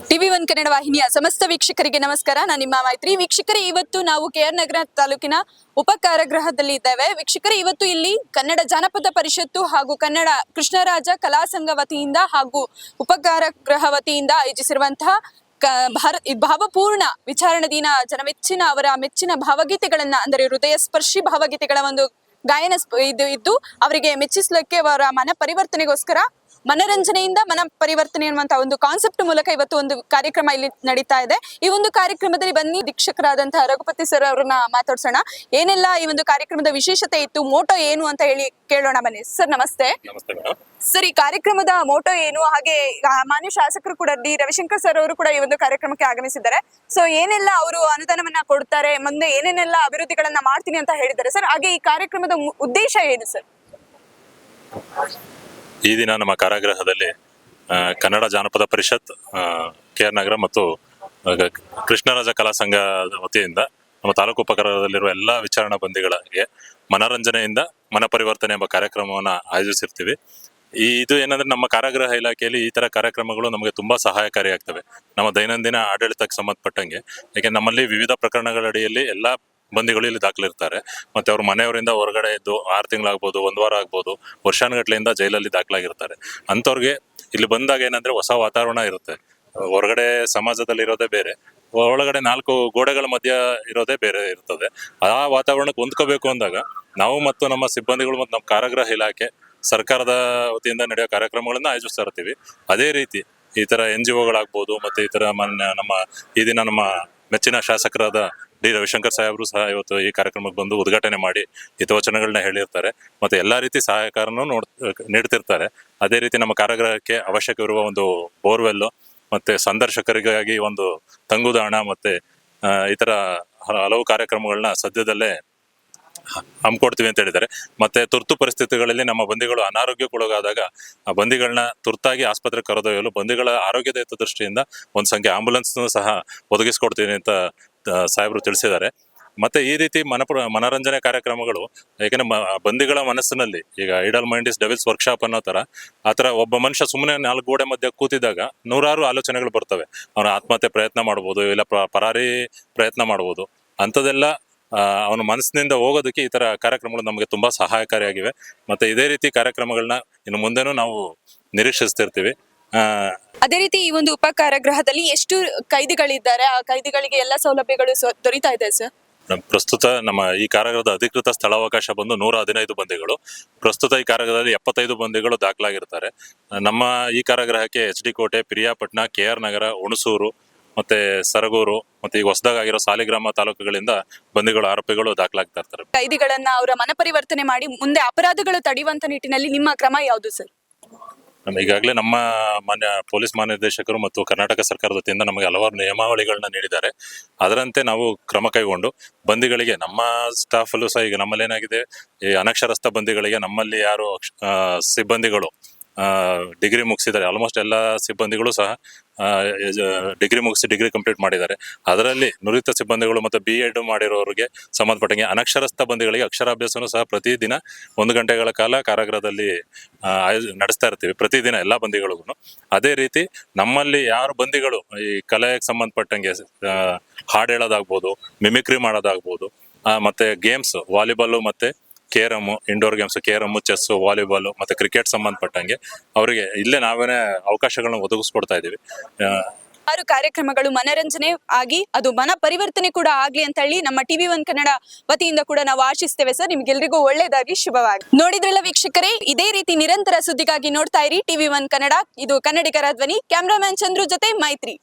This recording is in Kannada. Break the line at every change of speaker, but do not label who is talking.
ಟಿವಿ ಒನ್ ಕನ್ನಡ ವಾಹಿನಿಯ ಸಮಸ್ತ ವೀಕ್ಷಕರಿಗೆ ನಮಸ್ಕಾರ. ನಾನು ನಿಮ್ಮ ಮೈತ್ರಿ. ವೀಕ್ಷಕರೇ, ಇವತ್ತು ನಾವು ಕೆ ಆರ್ ನಗರ ತಾಲೂಕಿನ ಉಪ ಕಾರಾಗೃಹದಲ್ಲಿ ಇದ್ದೇವೆ. ವೀಕ್ಷಕರೇ, ಇವತ್ತು ಇಲ್ಲಿ ಕನ್ನಡ ಜಾನಪದ ಪರಿಷತ್ತು ಹಾಗೂ ಕನ್ನಡ ಕೃಷ್ಣರಾಜ ಕಲಾ ಸಂಘ ವತಿಯಿಂದ ಹಾಗೂ ಉಪಕಾರಗೃಹ ವತಿಯಿಂದ ಆಯೋಜಿಸಿರುವಂತಹ ಭಾವಪೂರ್ಣ ವಿಚಾರಣೆ ದಿನ, ಜನಮೆಚ್ಚಿನ ಅವರ ಮೆಚ್ಚಿನ ಭಾವಗೀತೆಗಳನ್ನ, ಅಂದರೆ ಹೃದಯ ಸ್ಪರ್ಶಿ ಭಾವಗೀತೆಗಳ ಒಂದು ಗಾಯನ ಇದು ಇದ್ದು, ಅವರಿಗೆ ಮೆಚ್ಚಿಸಲಿಕ್ಕೆ ಅವರ ಮನ ಪರಿವರ್ತನೆಗೋಸ್ಕರ ಮನರಂಜನೆಯಿಂದ ಮನ ಪರಿವರ್ತನೆ ಎನ್ನುವಂತಹ ಒಂದು ಕಾನ್ಸೆಪ್ಟ್ ಮೂಲಕ ಇವತ್ತು ಒಂದು ಕಾರ್ಯಕ್ರಮ ಇಲ್ಲಿ ನಡೀತಾ ಇದೆ. ಈ ಒಂದು ಕಾರ್ಯಕ್ರಮದಲ್ಲಿ ಬನ್ನಿ ದೀಕ್ಷಕರಾದಂತಹ ರಘುಪತಿ ಸರ್ ಅವ್ರನ್ನ ಮಾತಾಡ್ಸೋಣ. ಏನೆಲ್ಲ ಈ ಒಂದು ಕಾರ್ಯಕ್ರಮದ ವಿಶೇಷತೆ ಇತ್ತು ಮೋಟೋ ಏನು ಅಂತ ಹೇಳಿ ಕೇಳೋಣ ಬನ್ನಿ. ಸರ್ ನಮಸ್ತೆ. ಸರ್ ಈ ಕಾರ್ಯಕ್ರಮದ ಮೋಟೋ ಏನು? ಹಾಗೆ ಮಾನ್ಯ ಶಾಸಕರು ಕೂಡ ಡಿ. ರವಿಶಂಕರ್ ಸರ್ ಅವರು ಕೂಡ ಈ ಒಂದು ಕಾರ್ಯಕ್ರಮಕ್ಕೆ ಆಗಮಿಸಿದ್ದಾರೆ. ಸೊ ಏನೆಲ್ಲ ಅವರು ಅನುದಾನವನ್ನ ಕೊಡ್ತಾರೆ? ಮುಂದೆ ಏನೇನೆಲ್ಲ ಅಭಿವೃದ್ಧಿಗಳನ್ನ ಮಾಡ್ತೀನಿ ಅಂತ ಹೇಳಿದ್ದಾರೆ. ಸರ್ ಹಾಗೆ ಈ ಕಾರ್ಯಕ್ರಮದ ಉದ್ದೇಶ ಏನು ಸರ್
ಈ ದಿನ ನಮ್ಮ ಕಾರಾಗೃಹದಲ್ಲಿ ಕನ್ನಡ ಜಾನಪದ ಪರಿಷತ್ ಕೆ ಆರ್ ನಗರ ಮತ್ತು ಕೃಷ್ಣರಾಜ ಕಲಾ ಸಂಘದ ವತಿಯಿಂದ ನಮ್ಮ ತಾಲೂಕು ಉಪಕರದಲ್ಲಿರುವ ಎಲ್ಲ ವಿಚಾರಣಾ ಬಂದಿಗಳಿಗೆ ಮನರಂಜನೆಯಿಂದ ಮನ ಪರಿವರ್ತನೆ ಎಂಬ ಕಾರ್ಯಕ್ರಮವನ್ನು ಆಯೋಜಿಸಿರ್ತೀವಿ. ಈ, ಇದು ಏನಂದ್ರೆ ನಮ್ಮ ಕಾರಾಗೃಹ ಇಲಾಖೆಯಲ್ಲಿ ಈ ತರ ಕಾರ್ಯಕ್ರಮಗಳು ನಮಗೆ ತುಂಬಾ ಸಹಾಯಕಾರಿಯಾಗ್ತವೆ. ನಮ್ಮ ದೈನಂದಿನ ಆಡಳಿತಕ್ಕೆ ಸಂಬಂಧಪಟ್ಟಂಗೆ. ಯಾಕೆ ನಮ್ಮಲ್ಲಿ ವಿವಿಧ ಪ್ರಕರಣಗಳ ಅಡಿಯಲ್ಲಿ ಎಲ್ಲ ಬಂದಿಗಳು ಇಲ್ಲಿ ದಾಖಲಿರ್ತಾರೆ. ಮತ್ತೆ ಅವ್ರ ಮನೆಯವರಿಂದ ಹೊರಗಡೆ ಇದ್ದು ಆರು ತಿಂಗಳಾಗ್ಬೋದು, ಒಂದು ವಾರ ಆಗ್ಬೋದು, ವರ್ಷಾನುಗಟ್ಲೆಯಿಂದ ಜೈಲಲ್ಲಿ ದಾಖಲಾಗಿರ್ತಾರೆ. ಅಂಥವ್ರಿಗೆ ಇಲ್ಲಿ ಬಂದಾಗ ಏನಂದ್ರೆ ಹೊಸ ವಾತಾವರಣ ಇರುತ್ತೆ. ಹೊರಗಡೆ ಸಮಾಜದಲ್ಲಿ ಇರೋದೇ ಬೇರೆ. ಒಳಗಡೆ ನಾಲ್ಕು ಗೋಡೆಗಳ ಮಧ್ಯ ಇರೋದೇ ಬೇರೆ ಇರ್ತದೆ. ಆ ವಾತಾವರಣಕ್ಕೆ ಹೊಂದ್ಕೋಬೇಕು ಅಂದಾಗ ನಾವು ಮತ್ತು ನಮ್ಮ ಸಿಬ್ಬಂದಿಗಳು ಮತ್ತು ನಮ್ಮ ಕಾರಾಗೃಹ ಇಲಾಖೆ ಸರ್ಕಾರದ ವತಿಯಿಂದ ನಡೆಯೋ ಕಾರ್ಯಕ್ರಮಗಳನ್ನ ಆಯೋಜಿಸ್ತಾ ಇರ್ತೀವಿ. ಅದೇ ರೀತಿ ಈ ತರ ಎನ್ ಜಿ ಒಗಳಾಗ್ಬೋದು, ಮತ್ತೆ ಈ ತರ ನಮ್ಮ ಈ ದಿನ ನಮ್ಮ ಮೆಚ್ಚಿನ ಶಾಸಕರಾದ ಡಿ. ರವಿಶಂಕರ್ ಸಾಹೇಬರು ಸಹ ಇವತ್ತು ಈ ಕಾರ್ಯಕ್ರಮಕ್ಕೆ ಬಂದು ಉದ್ಘಾಟನೆ ಮಾಡಿ ಹಿತವಚನಗಳನ್ನ ಹೇಳಿರ್ತಾರೆ ಮತ್ತೆ ಎಲ್ಲಾ ರೀತಿ ಸಹಕಾರನೂ ನೋಡ್, ನೀಡ್ತಿರ್ತಾರೆ. ಅದೇ ರೀತಿ ನಮ್ಮ ಕಾರಾಗೃಹಕ್ಕೆ ಅವಶ್ಯಕವಿರುವ ಒಂದು ಬೋರ್ವೆಲ್ ಮತ್ತೆ ಸಂದರ್ಶಕರಿಗಾಗಿ ಒಂದು ತಂಗುದಾಣ ಮತ್ತೆ ಇತರ ಹಲವು ಕಾರ್ಯಕ್ರಮಗಳನ್ನ ಸದ್ಯದಲ್ಲೇ ಹಮ್ಮಿಕೊಡ್ತೀವಿ ಅಂತ ಹೇಳಿದ್ದಾರೆ. ಮತ್ತೆ ತುರ್ತು ಪರಿಸ್ಥಿತಿಗಳಲ್ಲಿ ನಮ್ಮ ಬಂದಿಗಳು ಅನಾರೋಗ್ಯಕ್ಕೊಳಗಾದಾಗ ಆ ಬಂದಿಗಳನ್ನ ತುರ್ತಾಗಿ ಆಸ್ಪತ್ರೆಗೆ ಕರೆದೊಯ್ಯಲು ಬಂದಿಗಳ ಆರೋಗ್ಯದ ಹಿತದೃಷ್ಟಿಯಿಂದ ಒಂದು ಸಂಖ್ಯೆ ಆಂಬುಲೆನ್ಸ್ ಸಹ ಒದಗಿಸ್ಕೊಡ್ತೀನಿ ಅಂತ ಸಾಹೇಬರು ತಿಳಿಸಿದ್ದಾರೆ. ಮತ್ತೆ ಈ ರೀತಿ ಮನಪುರ, ಮನರಂಜನೆ ಕಾರ್ಯಕ್ರಮಗಳು ಯಾಕೆಂದ್ರೆ ಬಂದಿಗಳ ಮನಸ್ಸಿನಲ್ಲಿ, ಈಗ idle mind is devil's workshop ಅನ್ನೋ ತರ ಆತರ ತರ ಒಬ್ಬ ಮನುಷ್ಯ ಸುಮ್ಮನೆ ನಾಲ್ಕು ಗೋಡೆ ಮಧ್ಯೆ ಕೂತಿದಾಗ ನೂರಾರು ಆಲೋಚನೆಗಳು ಬರ್ತವೆ. ಅವನ ಆತ್ಮಹತ್ಯೆ ಪ್ರಯತ್ನ ಮಾಡ್ಬೋದು, ಇಲ್ಲ ಪರಾರಿ ಪ್ರಯತ್ನ ಮಾಡ್ಬೋದು. ಅಂಥದ್ದೆಲ್ಲ ಅವನ ಮನಸ್ಸಿನಿಂದ ಹೋಗೋದಕ್ಕೆ ಈ ತರ ಕಾರ್ಯಕ್ರಮಗಳು ನಮಗೆ ತುಂಬಾ ಸಹಾಯಕಾರಿಯಾಗಿವೆ. ಮತ್ತೆ ಇದೇ ರೀತಿ ಕಾರ್ಯಕ್ರಮಗಳನ್ನ ಇನ್ನು ಮುಂದೆನೂ ನಾವು ನಿರೀಕ್ಷಿಸ್ತಿರ್ತೀವಿ.
ಅದೇ ರೀತಿ ಈ ಒಂದು ಉಪ ಕಾರಾಗೃಹದಲ್ಲಿ ಎಷ್ಟು ಕೈದಿಗಳಿದ್ದಾರೆ ಆ ಕೈದಿಗಳಿಗೆ ಎಲ್ಲ ಸೌಲಭ್ಯಗಳು ದೊರೀತಾ ಇದೆ ಸರ್?
ಪ್ರಸ್ತುತ ನಮ್ಮ ಈ ಕಾರಾಗೃಹದ ಅಧಿಕೃತ ಸ್ಥಳಾವಕಾಶ ಬಂದು ನೂರ ಹದಿನೈದು ಬಂದಿಗಳು. ಪ್ರಸ್ತುತ ಈ ಕಾರಾಗೃಹದಲ್ಲಿ ಎಪ್ಪತ್ತೈದು ಬಂದಿಗಳು ದಾಖಲಾಗಿರ್ತಾರೆ. ನಮ್ಮ ಈ ಕಾರಾಗೃಹಕ್ಕೆ H D Kote Piriyapatna K R Nagar Hunsur ಮತ್ತೆ ಸರಗೂರು ಮತ್ತೆ ಈಗ ಹೊಸದಾಗಿರೋ ಸಾಲಿಗ್ರಾಮ ತಾಲೂಕುಗಳಿಂದ ಬಂದಿಗಳು ಆರೋಪಿಗಳು ದಾಖಲಾಗ್ತಾ ಇರ್ತಾರೆ.
ಕೈದಿಗಳನ್ನ ಅವರ ಮನಪರಿವರ್ತನೆ ಮಾಡಿ ಮುಂದೆ ಅಪರಾಧಗಳು ತಡೆಯುವಂತ ನಿಟ್ಟಿನಲ್ಲಿ ನಿಮ್ಮ ಕ್ರಮ ಯಾವುದು ಸರ್?
ನಮ್ಮ ಈಗಾಗಲೇ ನಮ್ಮ ಮಾನ್ಯ ಪೊಲೀಸ್ ಮಹಾನಿರ್ದೇಶಕರು ಮತ್ತು ಕರ್ನಾಟಕ ಸರ್ಕಾರದ ವತಿಯಿಂದ ನಮಗೆ ಹಲವಾರು ನಿಯಮಾವಳಿಗಳನ್ನ ನೀಡಿದ್ದಾರೆ. ಅದರಂತೆ ನಾವು ಕ್ರಮ ಕೈಗೊಂಡು ಬಂದಿಗಳಿಗೆ ನಮ್ಮ ಸ್ಟಾಫಲ್ಲೂ ಸಹ ಈಗ ನಮ್ಮಲ್ಲಿ ಏನಾಗಿದೆ, ಈ ಅನಕ್ಷರಸ್ಥ ಬಂದಿಗಳಿಗೆ ನಮ್ಮಲ್ಲಿ ಯಾರು ಸಿಬ್ಬಂದಿಗಳು ಡಿಗ್ರಿ ಮುಗಿಸಿದ್ದಾರೆ. ಆಲ್ಮೋಸ್ಟ್ ಎಲ್ಲ ಸಿಬ್ಬಂದಿಗಳು ಸಹ ಡಿಗ್ರಿ ಮುಗಿಸಿ ಡಿಗ್ರಿ ಕಂಪ್ಲೀಟ್ ಮಾಡಿದ್ದಾರೆ. ಅದರಲ್ಲಿ ನುರಿತ ಸಿಬ್ಬಂದಿಗಳು ಮತ್ತು ಬಿ ಎಡ್ ಮಾಡಿರೋರಿಗೆ ಸಂಬಂಧಪಟ್ಟಂಗೆ ಅನಕ್ಷರಸ್ಥ ಬಂದಿಗಳಿಗೆ ಅಕ್ಷರಾಭ್ಯಾಸನೂ ಸಹ ಪ್ರತಿದಿನ ಒಂದು ಗಂಟೆಗಳ ಕಾಲ ಕಾರಾಗೃಹದಲ್ಲಿ ನಡೆಸ್ತಾ ಇರ್ತೀವಿ. ಪ್ರತಿದಿನ ಎಲ್ಲ ಬಂದಿಗಳಿಗೂ ಅದೇ ರೀತಿ ನಮ್ಮಲ್ಲಿ ಯಾರು ಬಂದಿಗಳು, ಈ ಕಲೆಗೆ ಸಂಬಂಧಪಟ್ಟಂಗೆ ಹಾಡು ಹೇಳೋದಾಗ್ಬೋದು ಮಿಮಿಕ್ರಿ ಮಾಡೋದಾಗ್ಬೋದು ಮತ್ತೆ ಗೇಮ್ಸ್ ವಾಲಿಬಾಲು ಮತ್ತೆ carrom indoor games carrom chess volleyball ಮತ್ತೆ ಕ್ರಿಕೆಟ್ ಸಂಬಂಧಪಟ್ಟಂಗೆ ಅವರಿಗೆ ಇಲ್ಲೇ ನಾವೇನೇ ಅವಕಾಶಗಳನ್ನ ಒದಗಿಸ್ಕೊಡ್ತಾ ಇದ್ದೀವಿ.
ಆರು ಕಾರ್ಯಕ್ರಮಗಳು ಮನರಂಜನೆ ಆಗಿ ಅದು ಮನ ಪರಿವರ್ತನೆ ಕೂಡ ಆಗ್ಲಿ ಅಂತ ಹೇಳಿ ನಮ್ಮ ಟಿವಿ ಒನ್ ಕನ್ನಡ ವತಿಯಿಂದ ಕೂಡ ನಾವು ಆಶಿಸ್ತೇವೆ ಸರ್. ನಿಮ್ಗೆಲ್ರಿಗೂ ಒಳ್ಳೇದಾಗಿ ಶುಭವಾಗಿ ನೋಡಿದ್ರಲ್ಲ ವೀಕ್ಷಕರೇ, ಇದೇ ರೀತಿ ನಿರಂತರ ಸುದ್ದಿಗಾಗಿ ನೋಡ್ತಾ ಇರಿ ಟಿವಿ ಒನ್ ಕನ್ನಡ. ಇದು ಕನ್ನಡಿಗರ ಧ್ವನಿ, ಕ್ಯಾಮ್ರಾಮನ್ ಚಂದ್ರು ಜೊತೆ ಮೈತ್ರಿ.